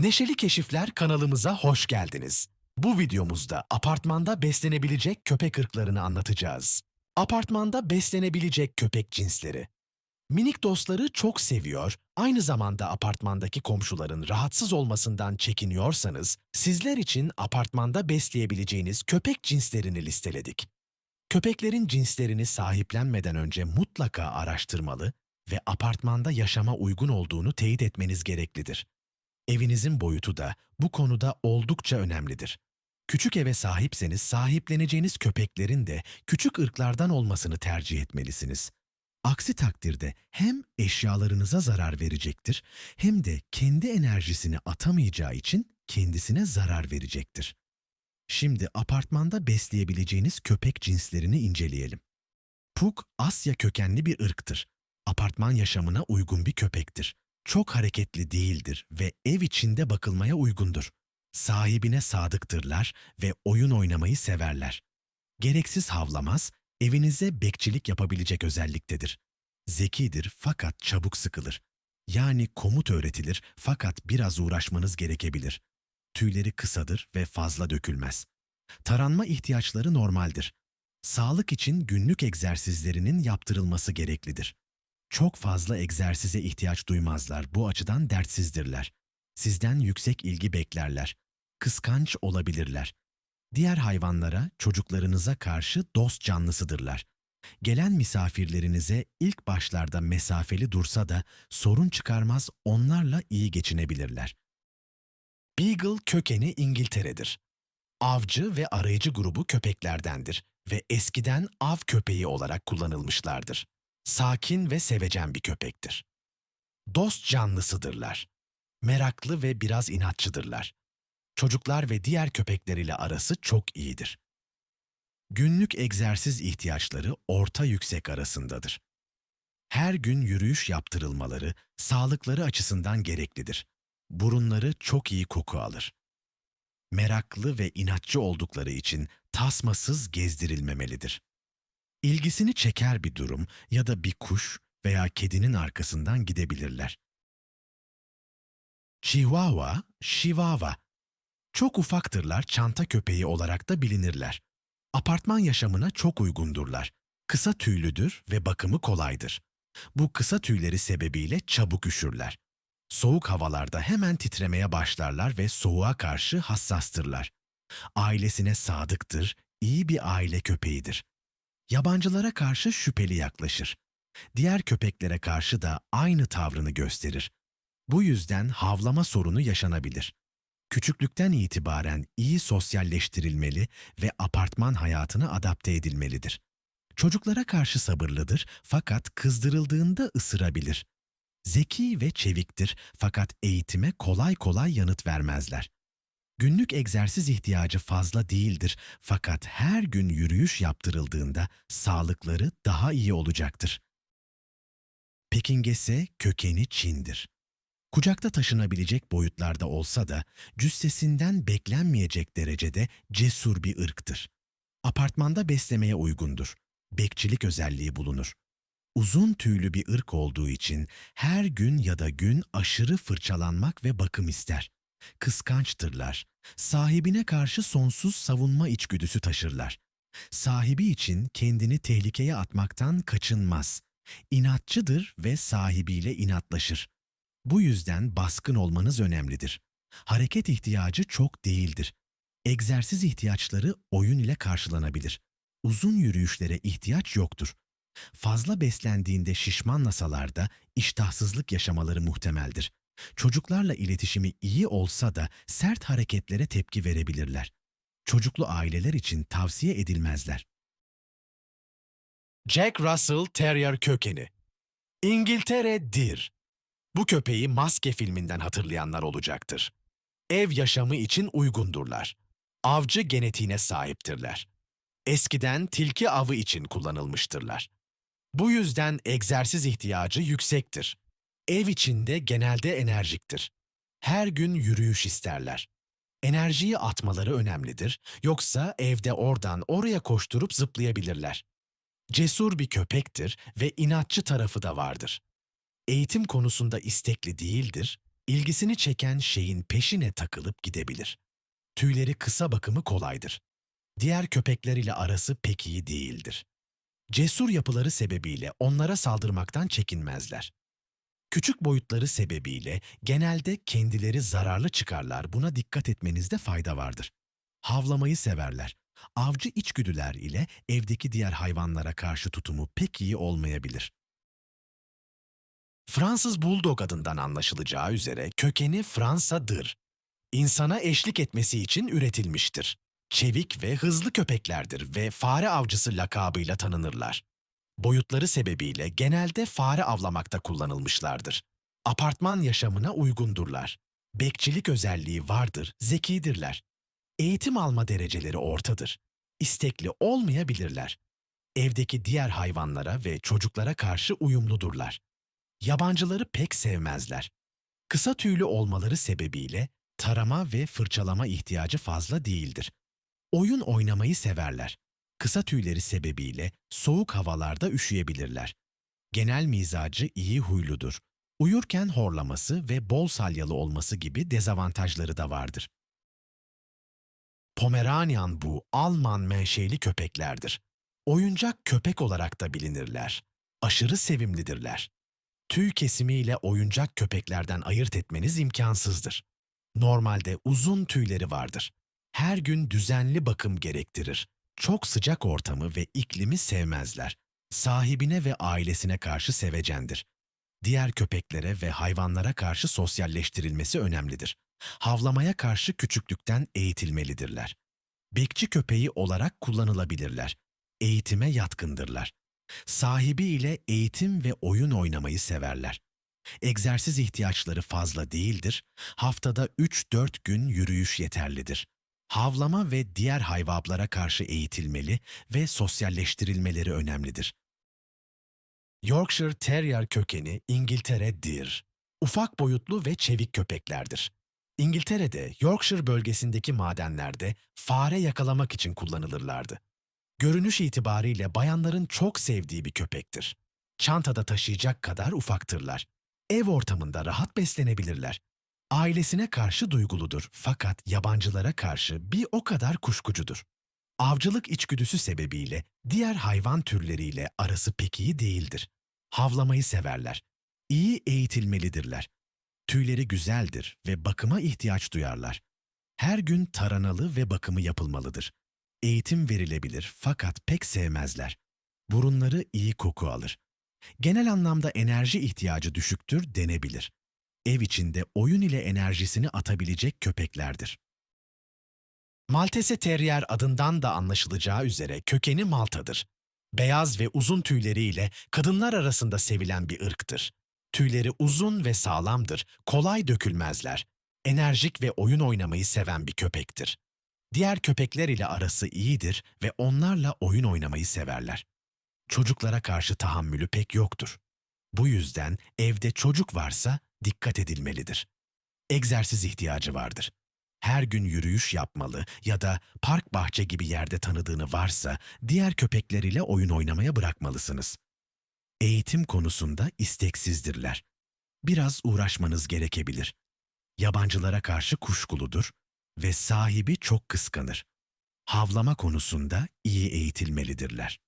Neşeli Keşifler kanalımıza hoş geldiniz. Bu videomuzda apartmanda beslenebilecek köpek ırklarını anlatacağız. Apartmanda beslenebilecek köpek cinsleri. Minik dostları çok seviyor, aynı zamanda apartmandaki komşuların rahatsız olmasından çekiniyorsanız, sizler için apartmanda besleyebileceğiniz köpek cinslerini listeledik. Köpeklerin cinslerini sahiplenmeden önce mutlaka araştırmalı ve apartmanda yaşama uygun olduğunu teyit etmeniz gereklidir. Evinizin boyutu da bu konuda oldukça önemlidir. Küçük eve sahipseniz sahipleneceğiniz köpeklerin de küçük ırklardan olmasını tercih etmelisiniz. Aksi takdirde hem eşyalarınıza zarar verecektir hem de kendi enerjisini atamayacağı için kendisine zarar verecektir. Şimdi apartmanda besleyebileceğiniz köpek cinslerini inceleyelim. Pug, Asya kökenli bir ırktır. Apartman yaşamına uygun bir köpektir. Çok hareketli değildir ve ev içinde bakılmaya uygundur. Sahibine sadıktırlar ve oyun oynamayı severler. Gereksiz havlamaz, evinize bekçilik yapabilecek özelliktedir. Zekidir fakat çabuk sıkılır. Yani komut öğretilir fakat biraz uğraşmanız gerekebilir. Tüyleri kısadır ve fazla dökülmez. Taranma ihtiyaçları normaldir. Sağlık için günlük egzersizlerinin yaptırılması gereklidir. Çok fazla egzersize ihtiyaç duymazlar, bu açıdan dertsizdirler. Sizden yüksek ilgi beklerler. Kıskanç olabilirler. Diğer hayvanlara, çocuklarınıza karşı dost canlısıdırlar. Gelen misafirlerinize ilk başlarda mesafeli dursa da sorun çıkarmaz, onlarla iyi geçinebilirler. Beagle kökeni İngiltere'dir. Avcı ve arayıcı grubu köpeklerdendir ve eskiden av köpeği olarak kullanılmışlardır. Sakin ve sevecen bir köpektir. Dost canlısıdırlar. Meraklı ve biraz inatçıdırlar. Çocuklar ve diğer köpekler ile arası çok iyidir. Günlük egzersiz ihtiyaçları orta yüksek arasındadır. Her gün yürüyüş yaptırılmaları sağlıkları açısından gereklidir. Burunları çok iyi koku alır. Meraklı ve inatçı oldukları için tasmasız gezdirilmemelidir. İlgisini çeker bir durum ya da bir kuş veya kedinin arkasından gidebilirler. Chihuahua, Chihuahua. Çok ufaktırlar, çanta köpeği olarak da bilinirler. Apartman yaşamına çok uygundurlar. Kısa tüylüdür ve bakımı kolaydır. Bu kısa tüyleri sebebiyle çabuk üşürler. Soğuk havalarda hemen titremeye başlarlar ve soğuğa karşı hassastırlar. Ailesine sadıktır, iyi bir aile köpeğidir. Yabancılara karşı şüpheli yaklaşır. Diğer köpeklere karşı da aynı tavrını gösterir. Bu yüzden havlama sorunu yaşanabilir. Küçüklükten itibaren iyi sosyalleştirilmeli ve apartman hayatına adapte edilmelidir. Çocuklara karşı sabırlıdır fakat kızdırıldığında ısırabilir. Zeki ve çeviktir fakat eğitime kolay kolay yanıt vermezler. Günlük egzersiz ihtiyacı fazla değildir fakat her gün yürüyüş yaptırıldığında sağlıkları daha iyi olacaktır. Pekingese kökeni Çin'dir. Kucakta taşınabilecek boyutlarda olsa da cüssesinden beklenmeyecek derecede cesur bir ırktır. Apartmanda beslemeye uygundur. Bekçilik özelliği bulunur. Uzun tüylü bir ırk olduğu için her gün ya da gün aşırı fırçalanmak ve bakım ister. Kıskançtırlar. Sahibine karşı sonsuz savunma içgüdüsü taşırlar. Sahibi için kendini tehlikeye atmaktan kaçınmaz. İnatçıdır ve sahibiyle inatlaşır. Bu yüzden baskın olmanız önemlidir. Hareket ihtiyacı çok değildir. Egzersiz ihtiyaçları oyun ile karşılanabilir. Uzun yürüyüşlere ihtiyaç yoktur. Fazla beslendiğinde şişmanlasalar da iştahsızlık yaşamaları muhtemeldir. Çocuklarla iletişimi iyi olsa da sert hareketlere tepki verebilirler. Çocuklu aileler için tavsiye edilmezler. Jack Russell Terrier kökeni İngiltere Dir Bu köpeği Maske filminden hatırlayanlar olacaktır. Ev yaşamı için uygundurlar. Avcı genetiğine sahiptirler. Eskiden tilki avı için kullanılmıştırlar. Bu yüzden egzersiz ihtiyacı yüksektir. Ev içinde genelde enerjiktir. Her gün yürüyüş isterler. Enerjiyi atmaları önemlidir, yoksa evde oradan oraya koşturup zıplayabilirler. Cesur bir köpektir ve inatçı tarafı da vardır. Eğitim konusunda istekli değildir, ilgisini çeken şeyin peşine takılıp gidebilir. Tüyleri kısa bakımı kolaydır. Diğer köpekler ile arası pek iyi değildir. Cesur yapıları sebebiyle onlara saldırmaktan çekinmezler. Küçük boyutları sebebiyle genelde kendileri zararlı çıkarlar. Buna dikkat etmenizde fayda vardır. Havlamayı severler. Avcı içgüdüler ile evdeki diğer hayvanlara karşı tutumu pek iyi olmayabilir. Fransız Bulldog adından anlaşılacağı üzere kökeni Fransa'dır. İnsana eşlik etmesi için üretilmiştir. Çevik ve hızlı köpeklerdir ve fare avcısı lakabıyla tanınırlar. Boyutları sebebiyle genelde fare avlamakta kullanılmışlardır. Apartman yaşamına uygundurlar. Bekçilik özelliği vardır, zekidirler. Eğitim alma dereceleri ortadır. İstekli olmayabilirler. Evdeki diğer hayvanlara ve çocuklara karşı uyumludurlar. Yabancıları pek sevmezler. Kısa tüylü olmaları sebebiyle tarama ve fırçalama ihtiyacı fazla değildir. Oyun oynamayı severler. Kısa tüyleri sebebiyle soğuk havalarda üşüyebilirler. Genel mizacı iyi huyludur. Uyurken horlaması ve bol salyalı olması gibi dezavantajları da vardır. Pomeranian bu Alman menşeli köpeklerdir. Oyuncak köpek olarak da bilinirler. Aşırı sevimlidirler. Tüy kesimiyle oyuncak köpeklerden ayırt etmeniz imkansızdır. Normalde uzun tüyleri vardır. Her gün düzenli bakım gerektirir. Çok sıcak ortamı ve iklimi sevmezler. Sahibine ve ailesine karşı sevecendir. Diğer köpeklere ve hayvanlara karşı sosyalleştirilmesi önemlidir. Havlamaya karşı küçüklükten eğitilmelidirler. Bekçi köpeği olarak kullanılabilirler. Eğitime yatkındırlar. Sahibi ile eğitim ve oyun oynamayı severler. Egzersiz ihtiyaçları fazla değildir. Haftada 3-4 gün yürüyüş yeterlidir. Havlama ve diğer hayvaplara karşı eğitilmeli ve sosyalleştirilmeleri önemlidir. Yorkshire Terrier kökeni İngiltere'dir. Ufak boyutlu ve çevik köpeklerdir. İngiltere'de Yorkshire bölgesindeki madenlerde fare yakalamak için kullanılırlardı. Görünüş itibariyle bayanların çok sevdiği bir köpektir. Çantada taşıyacak kadar ufaktırlar. Ev ortamında rahat beslenebilirler. Ailesine karşı duyguludur fakat yabancılara karşı bir o kadar kuşkucudur. Avcılık içgüdüsü sebebiyle diğer hayvan türleriyle arası pek iyi değildir. Havlamayı severler. İyi eğitilmelidirler. Tüyleri güzeldir ve bakıma ihtiyaç duyarlar. Her gün taranalı ve bakımı yapılmalıdır. Eğitim verilebilir fakat pek sevmezler. Burunları iyi koku alır. Genel anlamda enerji ihtiyacı düşüktür denebilir. Ev içinde oyun ile enerjisini atabilecek köpeklerdir. Maltese Terrier adından da anlaşılacağı üzere kökeni Malta'dır. Beyaz ve uzun tüyleriyle kadınlar arasında sevilen bir ırktır. Tüyleri uzun ve sağlamdır, kolay dökülmezler. Enerjik ve oyun oynamayı seven bir köpektir. Diğer köpekler ile arası iyidir ve onlarla oyun oynamayı severler. Çocuklara karşı tahammülü pek yoktur. Bu yüzden evde çocuk varsa dikkat edilmelidir. Egzersiz ihtiyacı vardır. Her gün yürüyüş yapmalı ya da park bahçe gibi yerde tanıdığını varsa diğer köpekler ile oyun oynamaya bırakmalısınız. Eğitim konusunda isteksizdirler. Biraz uğraşmanız gerekebilir. Yabancılara karşı kuşkuludur ve sahibi çok kıskanır. Havlama konusunda iyi eğitilmelidirler.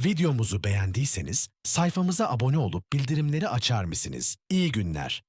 Videomuzu beğendiyseniz sayfamıza abone olup bildirimleri açar mısınız? İyi günler.